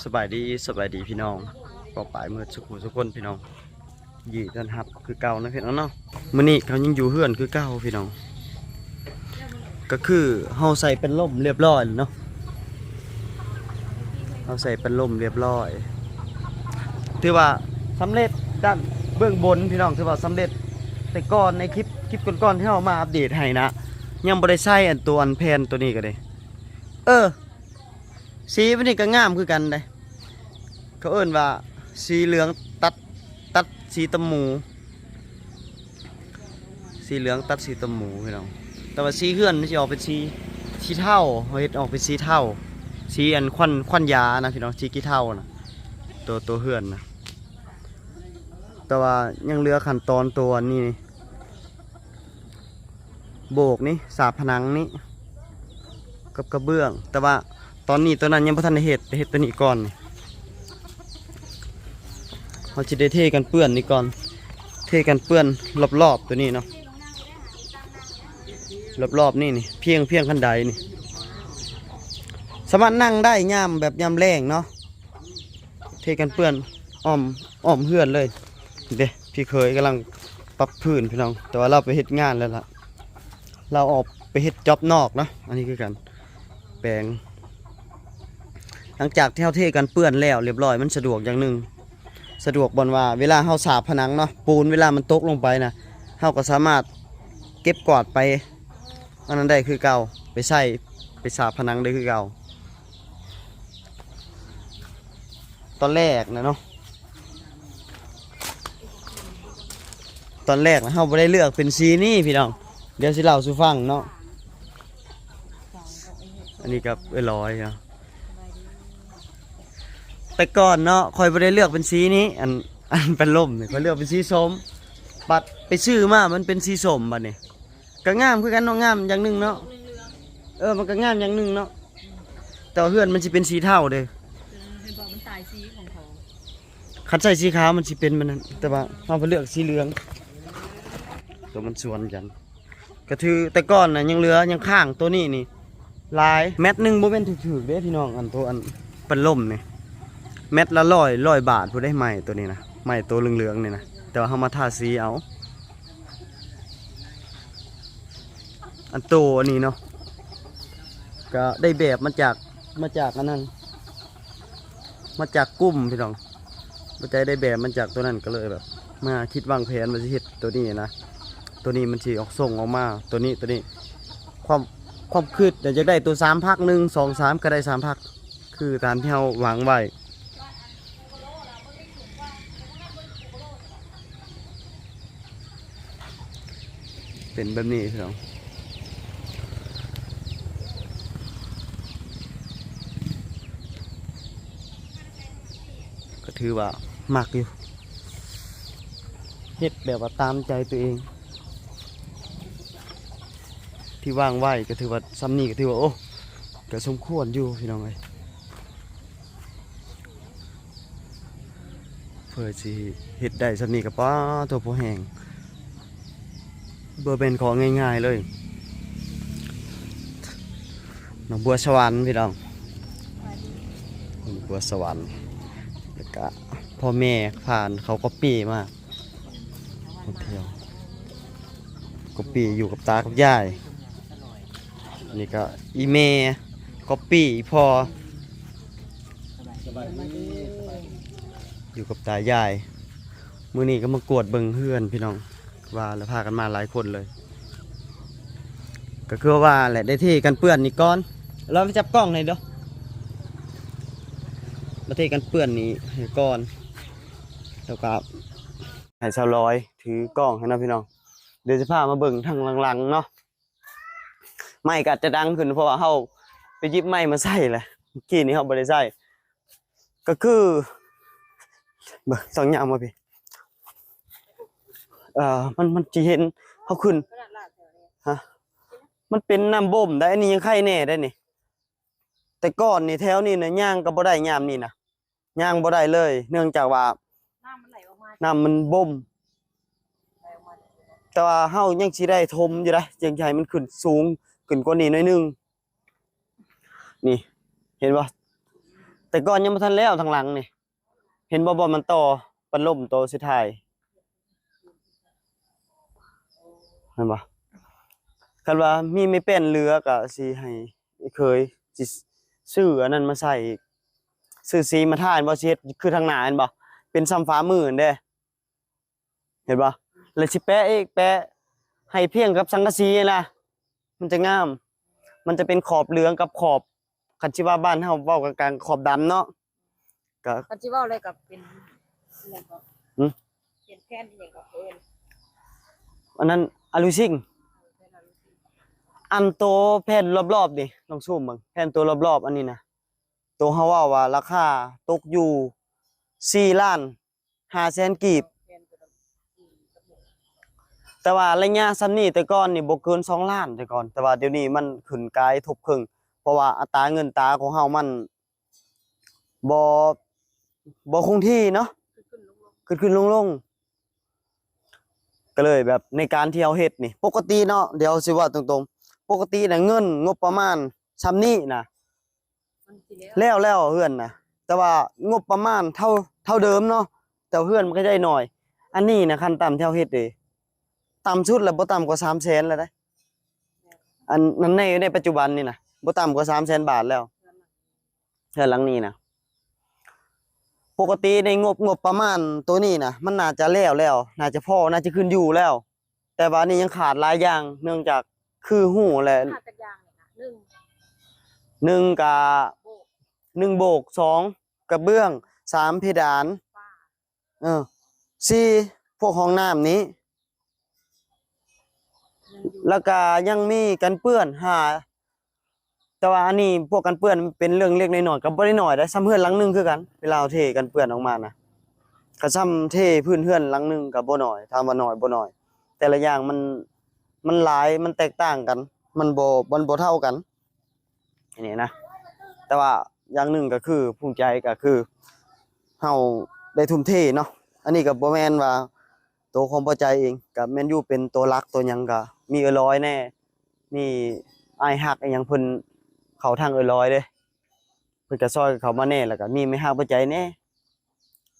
สบายดีสบายดีพี่น้องก็ปลายมือสุขุสุกคนพี่น้องยีกันหับคือเก่านะพี่น้องเนาะมื้อนี้เขายังอยู่เฮือนคือเก่าพี่น้อง ก็คือเฮาใส่เป็นล่มเรียบร้อยแล้วเนาะเฮาใส่เป็นล่มเรียบร้อยถือว่าสำเร็จด้านเบื้องบนพี่น้องถือว่าสำเร็จแต่ก่อนในคลิปคลิปก่อนๆที่เฮามาอัปเดตให้นะยังบ่ได้ใส่อันตัวอันแพนตัวนี้ก็เลยเออ สีมันนี่ก็งามคือกันเลยเขาเอิ้นว่าสีเหลืองตัดตัดสีตะหมู สีเหลืองตัดสีตะหมูพี่น้องแต่ว่าสีเฮือนมันจะออกเป็นสีสีเทาเขาเฮ็ดออกเป็นสีเท่าสีอันควันควันยานะพี่น้องสีกี่เท่านะตัวตัวเฮือนนะแต่ว่ายังเหลือขั้นตอนตัวนี้นี่โบกนี่สาบผนังนี่กับกระเบื้อง แต่ว่า ตอนนี้ตัวนั้นยังบ่ทันได้เฮ็ดไปเฮ็ดตัวนี้ก่อนนี่เราจะได้เทกันเปื้อนนี่ก่อน เทกันเปื้อนรอบๆตัวนี้เนาะรอบๆนี่นี่เพียงเพียงคันใดนี่สามารถนั่งได้ย่ามแบบย่ามแรงเนาะเทกันเปื้อนอ้อมอ้อมเพื่อนเลยเด้พี่เคยกำลังปรับพื้นพี่น้อง แต่ว่าเราไปเฮ็ดงานแล้วล่ะ เราออกไปเฮ็ดจ็อบนอกเนาะอันนี้คือกันแปลง หลังจากที่เราเทกันเปื้อนแล้วเรียบร้อยมันสะดวกอย่างหนึ่งสะดวกบนว่า เวลาเฮาสาบผนังเนาะปูนเวลามันตกลงไปนะเฮาก็สามารถเก็บกวาดไปอันนั้นได้คือเก่าไปใส่ไปสาบผนังได้คือเก่าตอนแรกนะเนาะตอนแรกนะเฮาบ่ได้เลือกเป็นสีนี่พี่น้องเดี๋ยวสิเล่าสู่ฟังเนาะอันนี้กับเอ้ยร้อยเนาะ แต่ก่อนเนาะคอยบ่ได้เลือกเป็นสีนี้ อันอันเป็นล่มเนี่ยคอยเลือกเป็นสีส้มบัดไปซื้อมา มันเป็นสีส้มบัดนี่ก็งามคือกันเนาะงามอย่างหนึ่งเนาะเออมันก็งามอย่างหนึ่งเนาะแต่ว่าเฮือนมันสิเป็นสีเทาเด้อเห็นบอกมันตายซีของเขาคันใส่สีขาวมันสิเป็นมันนั้นแต่ว่าเราไปเลือกสีเหลืองตัวมันสวนกันก็คือแต่ก่อนน่ะยังเหลือยังข้างตัวนี้นี่ลายแมตหนึ่งโมเมนถือๆเด้พี่น้องอันตัวอันเป็นล่มนี่ แมตละร้อยร้อยบาทผู้ได้ใหม่ตัวนี้นะใหม่ตัวเหลืองๆนี่นะแต่ว่าเขามาทาสีเอา อันโตอันนี้เนาะก็ได้แบบมาจากมาจากอันนั้น มาจากกุ้มพี่น้องมาใจได้แบบมาจากตัวนั้นก็เลยแบบ มาคิดวางแผนมาสิเฮ็ดตัวนี้นะตัวนี้มันสิออกส่งออกมาตัวนี้ตัวนี้ ความความคืดเดี๋ยวจะได้ตัวสามพักหนึ่งสองสามก็ได้สามพัก คือตามที่เราหวังไว้ เป็นแบบนี้พี่น้องก็ถือว่ามักอยู่เฮ็ดแบบว่าตามใจตัวเอง ที่ว่างไว้ก็ถือว่าซ้ำนี่ก็ถือว่าโอ้ก็สมควรอยู่พี่น้องเอ้ยเพื่อสิเฮ็ดได้ซ้ำนี่ก็ป้าตัวพอแห้ง เบอร์เป็นของง่ายๆเลยหนองบัวสวรรค์พี่น้องหนองบัวสวรรค์แล้วก็พ่อแม่ผ่านเขาก็ปีมามาเที่ยวก็ปีอยู่กับตากับยายนี่ก็อีเมก็ปีอีพออยู่กับตายาย มือนี้ก็มากวดเบิงเฮือนพี่น้อง ว่าแล้วพากันมาหลายคนเลย ก็คือว่าแหละได้ที่กันเปื้อนนี่ก่อนเราไปจับกล้องหน่อยเด้อมาเทกันเปื้อนนี้ให้ก่อนแล้วก็ให้สาวร้อยถือกล้องให้นะพี่น้องเดี๋ยวจะพามาเบิ่งทางหลังๆเนาะไม่ก็อาจะดังขึ้นเพราะว่าเฮาไปยิบไม้มาใส่แหละเมื่อกี้นี้เฮาบ่ได้ใส่ก็คือเบิ่งสองอย่างมาพี่ เอ่อมันมันสิเห็นเฮาขึ้นขนาดลาดแถวนี้ฮะมันเป็นน้ำบ่มได้อันนี้ยังไข่แน่ได้นี่ แต่ก่อนนี่แถวนี่นะย่างก็บ่ได้ยามนี่นะย่างบ่ได้เลย เนื่องจากว่าน้ำมันไหลออกมาน้ำมันบ่มไหลออกมาแต่ว่าเฮายังสิได้ทมอยู่ได้ยังสิให้มันขึ้นสูงขึ้นกว่านี้หน่อยหนึงนี่ เห็นบ่แต่ก่อนยังบ่ทันแล้วทางหลังนี่ เห็นบ่บ่มันต่อปันล่มโตสุดท้าย เห็นบ่คันว่ามีไม่เป็นเรือก็สิให้เคยสิซื้ออันนั้นมาใส่อีกซื้อสีมาทาอันบ่สิเฮ็ดคือทางหน้าอันบ่เป็นซ้ำฟ้ามือนั่นเด้เห็นบ่แล้วสิแปะอีกแปะให้เพียงกับสังกะสีนี่ล่ะ มันจะงาม มันจะเป็นขอบเหลืองกับขอบคันสิว่าบ้านเฮาเว้ากลางๆขอบดำเนาะก็ปัจจุบันเลยกับเป็นอะไรก็หืมเป็นแค่นอย่างกับเอิญอันนั้น อลูซิงอันโตแผ่นรอบๆดิลองซูมเบิ่งแผ่นตัวรอบๆอันนี้นะตัวเฮาว่าว่าราคาตกอยู่4ล้าน5แสนกีบแค่นกับอืมกับหมูแต่ว่าระยะซ้ำนี้แต่ก่อนนี่บ่เกิน2ล้านแต่ก่อน แต่ว่าเดี๋ยวนี้มันขึ้นกายทบครึ่งเพราะว่าอัตราเงินตาของเฮามันบ่บ่คงที่เนาะขึ้นขึ้นลงลงขึ้นขึ้นลงลง ก็เลยแบบในการที่เราเฮ็ดนี่ ปกติเนาะเดี๋ยวสิว่าตรงๆ ปกติน่ะเงินงบประมาณซ้ำนี้นะมันทีแล้วแล้วแล้วเฮือนนะแต่ว่างบประมาณเท่าเท่าเดิมเนาะแต่เฮือนมันก็ได้หน่อย อันนี้นะขั้นต่ำที่เราเฮ็ดเด้ต่ำสุดแล้วบ่ต่ำกว่า3แสนแล้วได้อันนั้นในในปัจจุบันนี่นะบ่ต่ำกว่า3แสนบาทแล้วเพื่อนหลังเฮือนหลังนี้นะ ปกติในงบงบประมาณตัวนี้นะมันน่าจะแล้วแล้ว น่าจะพอน่าจะขึ้นอยู่แล้ว แต่ว่านี่ยังขาดหลายอย่างเนื่องจากคือหูแหละขาดจากอยางเนี่ยนะหนึ่งหนึ่งกะโบกหนึ่งโบกสองกระเบื้องสามเพดานป้าเออสี่พวกห้องน้ำนี้ยังอยู่แล้วก็ยังมีกันเปื้อนหา แต่ว่าอันนี้พวกกันเปื้อนเป็นเรื่องเล็กน้อยๆก็บ่ได้น้อยได้ซ้ำเฮือนหลังหนึงคือกัน เวลาเทกันเปื้อนออกมานะก็ซ้ำเทพื้นเฮือนหลังหนึงก็บ่น้อยถามว่าน้อยบ่น้อย แต่ละอย่างมันมันหลายมันแตกต่างกัน มันบ่มันบ่เท่ากันอันนี้นะแต่ว่าอย่างหนึ่งก็คือภูมิใจก็คือเฮาได้ทุ่มเทเนาะอันนี้ก็บ่แมนว่าตัวของพอใจเองก็แมนยูเป็นตัวหลักตัวยังก็มีเออร้อยแน่ มีอ้ายฮักอีหยังเพิ่น เข้าทางเออร้อยเด้เพิ่นก็ซอยเขามาแน่แล้วก็มีไม่ฮักพอใจแน่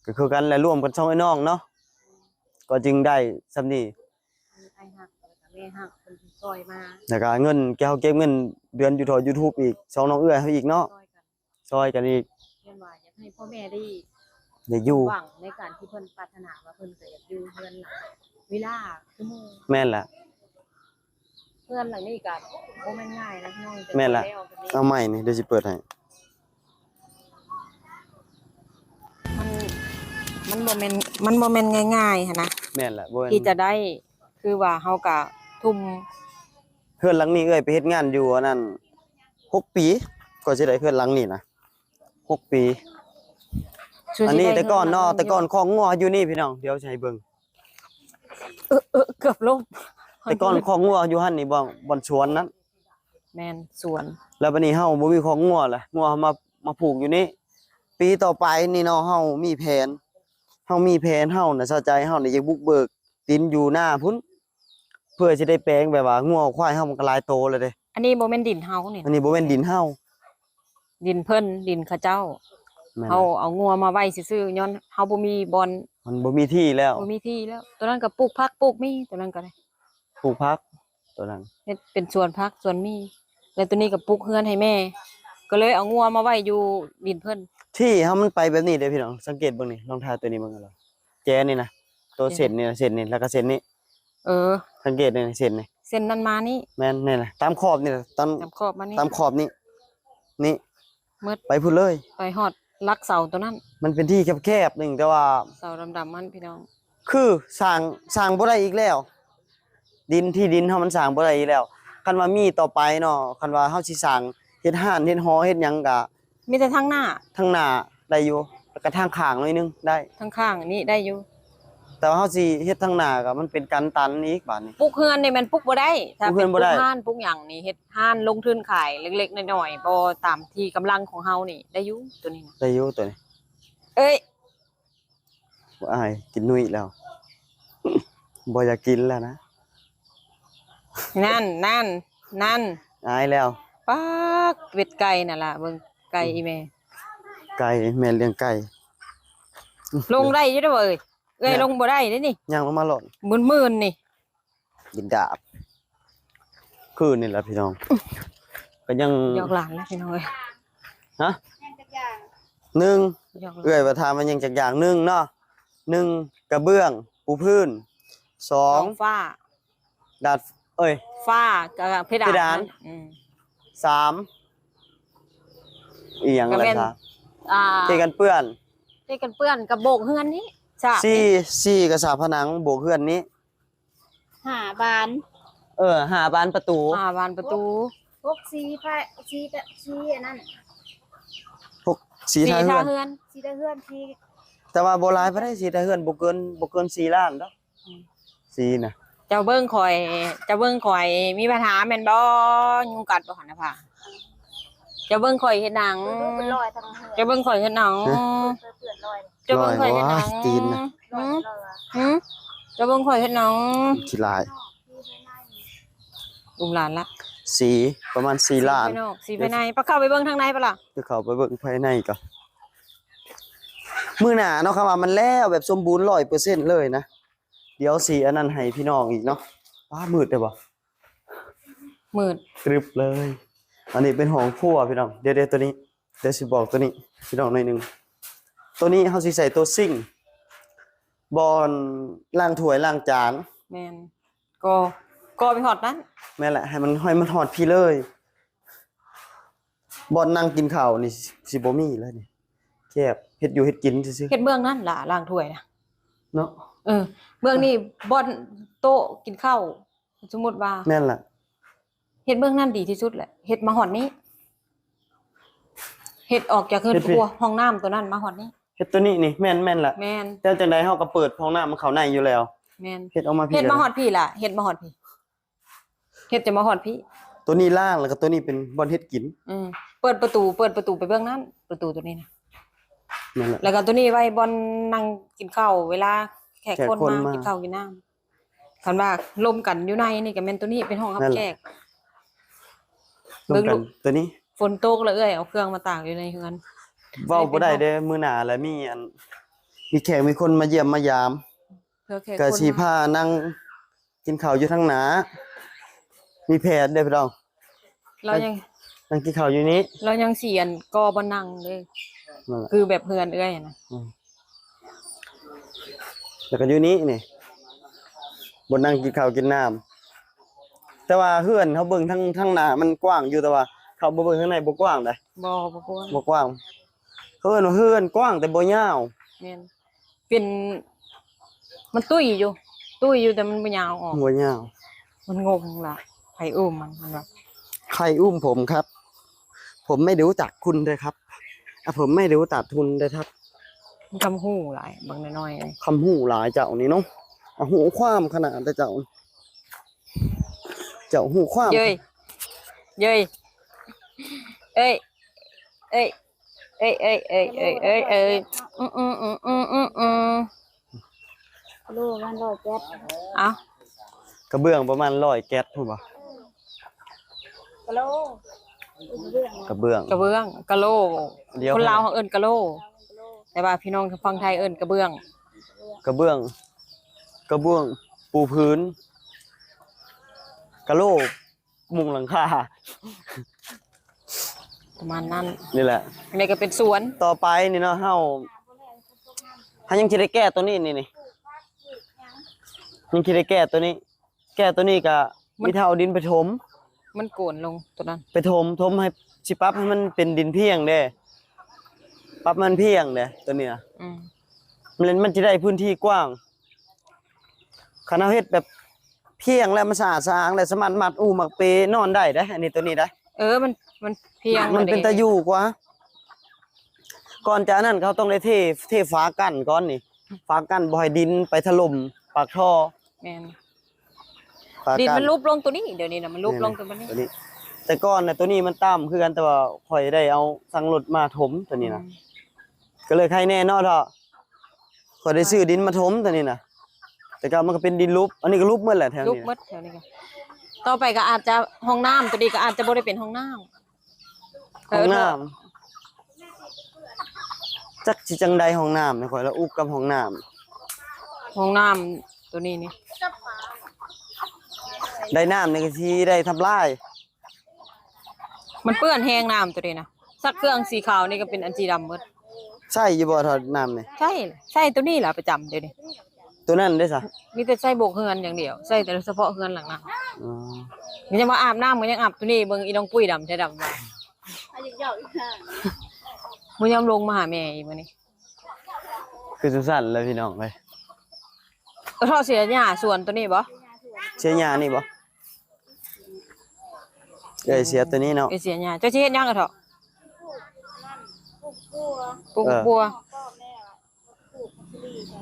ก็คือกันและร่วมกันสองไอ้น้องเนาะก็จึงได้ซำนี้มีไอ้หักแล้วก็แม่หักเป็นซอยมาแล้วก็เงินแกเฮาเก็บเงินเดือนอยู่ทอ YouTube อีกสองน้องเอื้อยเฮาอีกเนาะซอยกันซอยกันอีกเรียนว่าอยากให้พ่อแม่ได้ได้อยู่หวังในการที่เพิ่นปรารถนาว่าเพิ่นก็อยากอยู่เพื่อนหลังเวลาชั่วโมงแม่นล่ะ เพื่อนหลังนี้ก็บ่แม่นง่ายนะพี่น้องแม่นล่ะแล้วกันนี้เอาใหม่นี่เดี๋ยวสิเปิดให้มันมันบ่แม่นมันบ่แม่นง่ายๆหันนะแม่นล่ะบ่แม่นที่จะได้คือว่าเฮาก็ทุ่มเพื่อนหลังนี้เอ้ยไปเฮ็ดงานอยู่อันนั้นหกปีกว่าสิได้เพื่อนหลังนี้นะหกปี ช่วยอันนี้สิได้แต่ก่อนเนาะงิแต่ก่อนของงัวอยู่นี่พี่น้องเดี๋ยวสิให้เบิ่ง เออเออเกือบล่ม แต่ก่อนของงัวอยู่หั่นนี่บ่บ่อนสวนนั้น แม่นสวน แล้วบัดนี้เฮาบ่มีของงัวละงัวมามาผูกอยู่นี่ปีต่อไปนี่เนาะเฮามีแผนเฮามีแผนเฮาน่ะเศร้าใจเฮานี่อยากบุกเบิกดินอยู่หน้าพุ่นเพื่อสิได้แปลงแบบว่างัวควายเฮามันก็หลายโตแล้วเด้อันนี้บ่แม่นดินเฮานี่อันนี้บ่แม่นดินเฮาดินเพิ่นดินเขาเจ้าแม่นเฮาล่ะเอางัวมาไว้ซื่อๆย้อนเฮาบ่มีบอนมันบ่มีที่แล้วบ่มีที่แล้ว ตัวนั้นก็ปลูกผักปลูกมีตัวนั้นก็ได้ ปลูกพักตัวนั้นเฮ็ดเป็นสวนผักสวนมี แล้วตัวนี้ก็ปลูกเฮือนให้แม่ ก็เลยเอางัวมาไว้อยู่ดินเพิ่นที่เฮามันไปแบบนี้เด้พี่น้องสังเกตเบิ่งนี่ลองทายตัวนี้เบิ่งกันแล้วแจนี่นะตัวเส้นนี่นะเส้นนี่แล้วก็เส้นนี้เออ สังเกตนี่นะเส้นนี่เส้นนั้นมานี่แม่นนี่นะตามขอบนี่นะตามจำขอบมานี่ตามขอบนี่นี่มืดไปพุ่นเลยไปฮอดลักเสาตัวนั้น มันเป็นที่แคบๆหนึงแต่ว่าเสาดำๆมันพี่น้อง คือสร้างสร้างบ่ได้อีกแล้ว ดินที่ดินเฮามันสร้างบ่ได้อีกแล้วคันว่ามีต่อไปเนาะคันว่าเฮาสิสร้างเฮ็ดห้านเฮ็ดหอเฮ็ดหยังก็มีแต่ทางหน้าทางหน้าได้อยู่แล้วก็ทางข้างหน่อยนึงได้ ทางข้างนี่ได้อยู่ แต่ว่าเฮาสิเฮ็ดทางหน้าก็มันเป็นกันตันอีกบาดนี้ ปลูกเฮือนนี่มันปลูกบ่ได้ ถ้าปลูกเฮืเป็อนนบ่ปลูได้ กห้านปลูกหยังนี่เฮ็ดห้านลงทุนขายเล็กๆน้อยๆบ่ตามที่กำลังของเฮานี่ได้อยู่ตัวนี้นะได้อยู่ตัวนี้เอ้ย บ่อายกินนุ่ยแล้ว บ่อยากกินแล้วนะ นั่นนั่นนั่นอายแล้วปักเป็ดไก่น่ะล่ะเบิ่งไก่อีแม่ไก่แม่เลี้ยงไก่ลงได้อยู่เด้อเอ้ยเอ้ยลงบ่ได้เด้นี่ย่างลงมาหล่นมึนๆนี่ดินดาบคือนี่แหละพี่น้อง ก็ยังหยอกหลานแล้วพี่น้องเอ้ยฮะหนึ่งหยอกหลานเอื้อยประทานมันยังจากอย่างหนึ่งเนาะหนึ่งกระเบื้องปูพื้นสองท้องฟ้าดาด เอ้ยฟ้ากับเพดานเพดาน อืม สามอีหยังก็อะไรแม่น ครับอ่าเทกันเปื้อนเทกันเปื้อนกับโบกเฮือนนี้จ้ะสี่สี่กระสาผนังโบกเพื่อนนี้ หาบานเออหาบานประตู อ่าบานประตู พวกซีไพ่ซีตะซีอันนั้นพวกสีสีทาเฮืทาอนเฮือน ซีตะเฮือนซีแต่ว่าโบราณไม่ได้สีทาเฮือนบ่เกินบ่เกินสี่ล้านดอกอืม สีน่ะเจ้าเบิ่งข่อย เจ้าเบิ่งข่อย มีปัญหาแม่นบ่ยุงกัดบ่หั่นน่ะพ่ะเจ้าเบิ่งข่อยเฮ็ดหนังดูเป็นรอยทางเหืเจ้าเบิ่งข่อยเฮ็ดหนัง เปื่อนรอยเจ้าเบิ่งข่อยเฮ็ดหนังร้อยว้าตีนน่ะ รอยรอยหืมเจ้าเบิ่งข่อยเฮ็ดหนังขี้ลาย อุ้มหลานละสีประมาณสี่ล้าน สีภยนอกสีภายในปะเข้าไปเบิ่งทางในปะล่ะเดี๋ยวเขาไปเบิ่งภายในก่อนมื้อหน้าเนาะครับว่ามันแล้วแบบสมบูรณ์100%เลยนะ เดี๋ยวสีอันนั้นให้พี่น้องอีกเนาะว้ามืดได้บ่มืดกรึบเลย อันนี้เป็นห้องครัวพี่น้องเดี๋ยวเดี๋ยวตัวนี้เดี๋ยวสิบอกตัวนี้ พี่น้องหน่อยหนึงตัวนี้เฮาสิใส่ตัวซิ่งค์บอนล้างถ้วยล้างจาน แม่นก็ก็ไปฮอดนั้นแม่นแหละให้มันให้มันหอดพี่เลยบอนนั่งกินข้าวนี่สิบ่มีเลยนี่แคบเฮ็ดอยู่เฮ็ดกินซื่อเฮ็ดเบื้องนั้นล่ะล้างถ้วยนะๆเนาะ เออ เบื้องนี้บ่อนโต๊ะกินข้าวสมมุติว่าแม่นล่ะเฮ็ดเบื้องนั้นดีที่สุดแหละเฮ็ดมาฮอดนี้เฮ็ดออกจากเฮือนครัวห้องน้ำตัวนั้นมาฮอดนี้เฮ็ดตัวนี้นี่แม่นแม่นล่ะแม่นแต่จังไดเฮาก็เปิดห้องน้ำมันเข้าในอยู่แล้วแม่นเฮ็ดออกมาพี่เฮ็ดมาฮอลยดพี่ล่ะเฮ็ดมาฮอดพี่เฮ็ดจะมาฮอดพี่ ตัวนี้ล่างแล้วก็ตัวนี้เป็นบอนเฮ็ดกิน อืมเปิดประตู เปิดประตูไปเบื้องนั้น ประตูตัวนี้นะนั่นแหละแล้วก็ตัวนี้ไว้บอนนั่งกินข้าวเวลา แขกแขกคนคนมามากินข้าวกินน้ำคันว่าลมกันอยู่ในนี่ก็แม่นตัวนี้เป็นห้องรับนั่นแหแขละกรวมกันตัวนี้ ฝนตกแล้วเอ้ยเอาเครื่องมาตากอยู่ในเฮือนเว้าบ่ได้เด้อมื้อหน้าแล้วมีอัน มีแขกมีคนมาเยี่ยมมายามเพื่อแขกก็คนสิมาพานั่งกินข้าวอยู่ทางหน้ามีแพทย์เด้อพี่น้องเรายังนั่งกินข้าวอยู่นี้ เรายังเสียนกอบ่นั่งเลยนั่นแหละคือแบบเฮือนเอ้ยนะ แล้วก็อยู่นี้นี่บนนั่งกินข้าวกินน้ำแต่ว่าเฮือนเขาเบิ่งทางทางหน้ามันกว้างอยู่แต่ว่า เขาบ่เบิ่งข้างในบ่กว้างเด้บ่บ่กวนบ่กว้างเฮือนว่าเฮือนกว้างแต่บ่ยาวแม่นเป็นมันตุ้ยอยู่ ตุ้ยอยู่แต่มันบ่ยาวออกบ่ยาว มันงงล่ะไผอุ้มมันมันแบบใครอุ้มผมครับ ผมไม่รู้จักคุณเลยครับอะผมไม่รู้ตัดทุนเลยครับมัน คำหู้หลายบางน้อยๆเลยคำหูหลายเจ้านี่เนาะอะหูความขนาดแต่เจ้า เจ้าหูความเย้ยเย้ยเอ้ยเอ้ยเอ้ยเอ้ยเอ้ยเอ้ยเอ้ยเอ้ยอืมอืมอืมอืมอืมอืมลูกมันรอยแก๊สเอากระเบื้องประมาณร้อยแก๊สพูดป่ะกะโลเรื่องกระเบื้องกระเบื้องกะโหลเดี๋ยวคนลาวเขาเอิ้นกะโหล แต่ว่าพี่น้องทางฝั่งไทยเอิ้นกระเบื้อง กระเบื้อง กระเบื้อง ปูพื้น กระโหลกมุงหลังคา ประมาณนั้นนี่แหละ อันนี้ก็เป็นสวนต่อไปนี่เนาะเฮาเฮายังคิดได้แก้ตัวนี้นี่นี่ยังคิดได้แก้ตัวนี้ แก้ตัวนี้ก็มีเท่าดินไปถม มันโกนลงตัวนั้น ไปถมถมให้สิปรับให้มันเป็นดินเพียงเด้ ปรับมันเพียงเด้ตัวเนี้ยอืมมันมันจะได้พื้นที่กว้างคณะเฮ็ดแบบเพียงแล้วมันสะอาดสะอ้างแล้วสามารถมัดอูมักเปนอนได้เด้อันนี้ตัวนี้ได้ เออมันมันเพียงมันเป็นด้ตะอยู่กว่า ก่อนจากนั้นเขาต้องได้เทเทฟ้ากั้นก่อนนี่ฟ้ากั้นบ่ให้ดินไปถล่มปากท่อแม่นฟ้าดินกั้นมันลุบลงตัวนี้เดี๋ยวนี้นะมันลุบลงตัวนี้ตัวนี้ แต่ก่อนน่ะตัวนี้มันต่ำคือกันแต่ว่าข่อยได้เอาสังรถมาถมตัวนี้นะ ก็เลยใครแน่เนอนเถอะข่อยได้ซื้อดินมาถมตัวนี้นะแต่ก็มันก็เป็นดินลุบอันนี้ก็ลุบหมดแหละแถวลุบนี้หมดแถวนี้ก็ต่อไปก็อาจจะห้องน้ำตัวนี้ก็อาจจะบ่ได้เป็นห้องน้ำห้องน้จักสิจังใดห้องน้ำนะข่อยละอุกกับห้องน้ำห้องน้ำตัวนี้นี่ได้น้ำนี่ก็สิได้ทำลายมันเปื้อนแห้งน้ำตัวนี้นะสักเครื่องสีขาวนี่ก็เป็นอันสีดำหมด ใช่อยู่บ่ทอดน้ำนี่ใช่ใช่ตัวนี้แหละประจำเดี๋ยวนี้ตัวนั้นได้ซะมีแต่ใส่โบกเฮือนอย่างเดียวใส่แต่เฉพาะเฮือนหลังนั้นอ๋อมันจะมาอาบน้ำมันยังอาบตัวนี้เบิ่งอีน้องปุ้ยดำใช่ดำมาอายุยาวอีกค่ะมันยอมลงมาหาแม่อีกมื้อนี้คือสุสั่นเลยพี่น้องเอ้ยก็ทอดเสียหญ้าส่วนตัวนี้บ่เชียร์ยานี่บ่เอ้ยเสียตัวนี้เนาะเอเสียหญ้าเจ้าสิเฮ็ดหยังก็เถาะปลูก บัวปลูกบัว พ่อแม่ว่าปลูกมัสลีใช่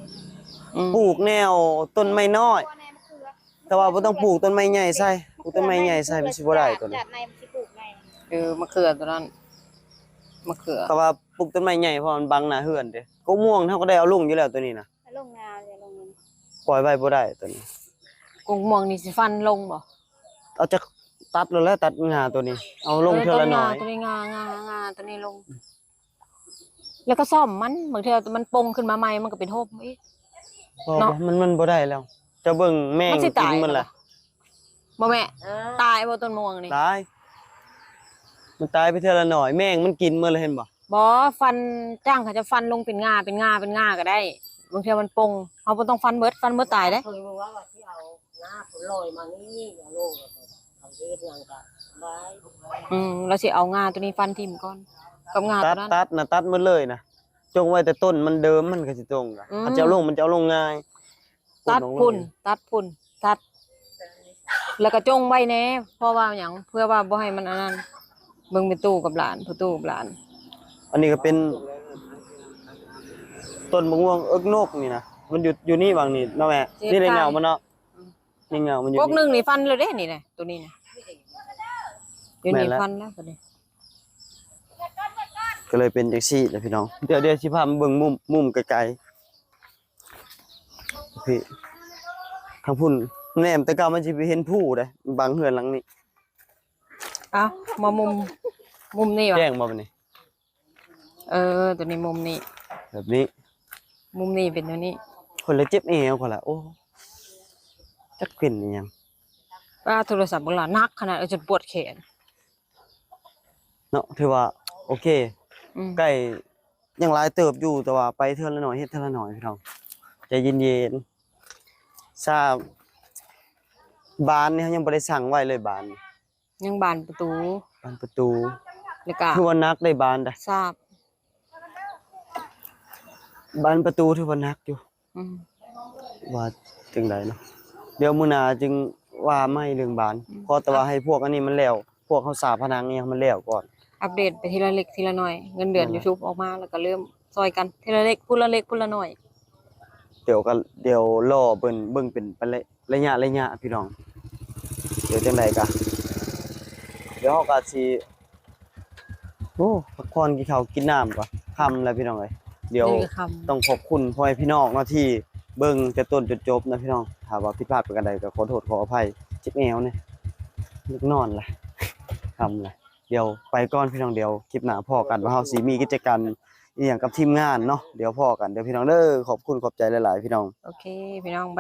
อืมปลูกแนวต้นไม้น้อย พ่อแม่มะเขือแต่ว่าบ่ต้องปลูกต้นไม้ใหญ่ใส่ปลูกต้นไม้ใหญ่ใส่มันสิบ่ได้ตัวนี้จัดในมันสิปลูกในเออมะเขือตัวนั้นมะเขือเพราะว่าปลูกต้นไม้ใหญ่เพราะมันบังหน้าเฮือนเด้ก็ม่วงเฮาก็ได้เอาลงอยู่แล้วตัวนี้นะแล้วลงนาเลยลงนี้ปล่อยไว้บ่ได้ตัวนี้ กุ้งม่วงนี่สิฟันลงบ่เอาจะตัดแล้วแหล้วตัดงาตัวนี้ เอาลงเท่าละหน่อย ตัวนี้งางางาตัวนี้ลง แล้วก็ซ่อมมันบางทีมันปงขึ้นมาใหม่มันก็เป็นโฮมอีกเพราะเนาะว่ามันมันบ่ได้แล้วจะเบิ่งแม่งมันสิกิตายนมันล่ะบ่แม่ตายบ่ต้นม่วงนี่ตาย มันตายไปเท่าละหน่อยแม่งมันกินมันเลยเห็นบ่บ่ฟันจ้างเขาจะฟันลงเป็นงาเป็นงาเป็นงาก็ได้บางทีมันปงเอาบ่ต้องฟันเบิดฟันเบิดตายเด้เคยบอกว่าว่าที่เอาหน้าผลลอยมานี่อย่าโลกเอาเฮ็ดหยังก็ไว้อืมเราสิเอางาตัวนี้ฟันทิ่มก่อน กับงาตัตัดวนั้นตัดนะตัดหมดเลยนะจงไว้แต่ต้นมันเดิมมันก็สิตรงอะอืมอาจจะเอาลงมันจะเอาลงง่ายตัดลงพุ่นเลยตัดพุ่น ตัด แล้วก็จงไว้แน่เพราะว่าหยังเพื่อว่าบ่ให้มันอันนั้นเบิ่งเป็นตู้กับหลานผู้ตู้กับหลาน อันนี้ก็เป็น ต้นมะม่วงเอิกนกนี่นะมันอยู่อยู่นี่บางนี่เนาะแม่นี่เลยเงามันเนาะนี่เงามันอยู่พวกหนึนี่งนี่ฟันเลยเด้นี่แหละตัวนี้นะอยู่แม่นี่นแล้ว ฟันแล้วตัวนี้ ก็เลยเป็นจังซี่แหละพี่น้อง เดี๋ยวเดี๋ยวสิพามาเบิ่งมุมมุมไกลๆพี่ทางพุ่นแนมแต่เก่ามันสิไปเห็นผู้เด้บางเฮือนหลังนี้เอ้ามามุมมุมนี่วะแจ้งบ่บัดนี้ เออ ตัวนี้มุมนี้ แบบนี้ มุมนี้เป็นตัวนี้ คนละเจ็บเอวคนละโอ้จักเป็นอิหยังป้าโทรศัพท์โบราณนักขนาดเอาจนปวดแขน เนาะถือว่า โอเค อืมใกล้ยังหลายเติบอยู่แต่ว่าไปเท่าละหน่อยเฮ็ดเท่าละหน่อยพี่น้องใจเย็นๆทราบบานนี่เขายังบ่ได้สั่งไว้เลยบานนี่ยังบานประตูบานประตูแล้วก็ถือว่านักได้บานได้ทราบบานประตูถือว่านักอยู่อืมว่าจังไดเนาะเดี๋ยวมื้อหน้าจึงว่าไม่เรื่องบานเพราะแต่ว่าให้พวกอันนี้มันแล้วพวกเขาสาผนังเนี่ยมันแล้วก่อน อัปเดตไปทีละเล็กทีละหน่อยเงินเดือนนั่นแหละ YouTube ออกมาแล้วก็เริ่มซอยกันทีละเล็กพูละเล็กพูละหน่อย เดี๋ยวก็เดี๋ยวรอเบิ่นเบิ่งเป็นไประระยะระยะพี่น้อง เดี๋ยวจังไดกะเดี๋ยวเฮาก็สิโอ้พักผ่อนกินข้าวกินน้ำก่อนค่ำแล้วพี่น้องเอ้ยเดี๋ยว นี่คือคำ ต้องขอบคุณพ่อแม่พี่น้องเนาะที่เบิ่งแต่ต้นจนจบนะพี่น้องถ้าว่าผิดพลาดประการใดก็ขอโทษขออภัยเจ็บแอวเนี่ยลึกนอนล่ะค่ำล่ะ เดี๋ยวไปก่อนพี่น้องเดี๋ยวคลิปหน้าพ่อกันว่าเฮาสิมีกิจกรรมอีหยังกับทีมงานเนาะเดี๋ยวพ่อกันเดี๋ยวพี่น้องเด้อขอบคุณขอบใจหลายๆพี่น้อง โอเค พี่น้องบาย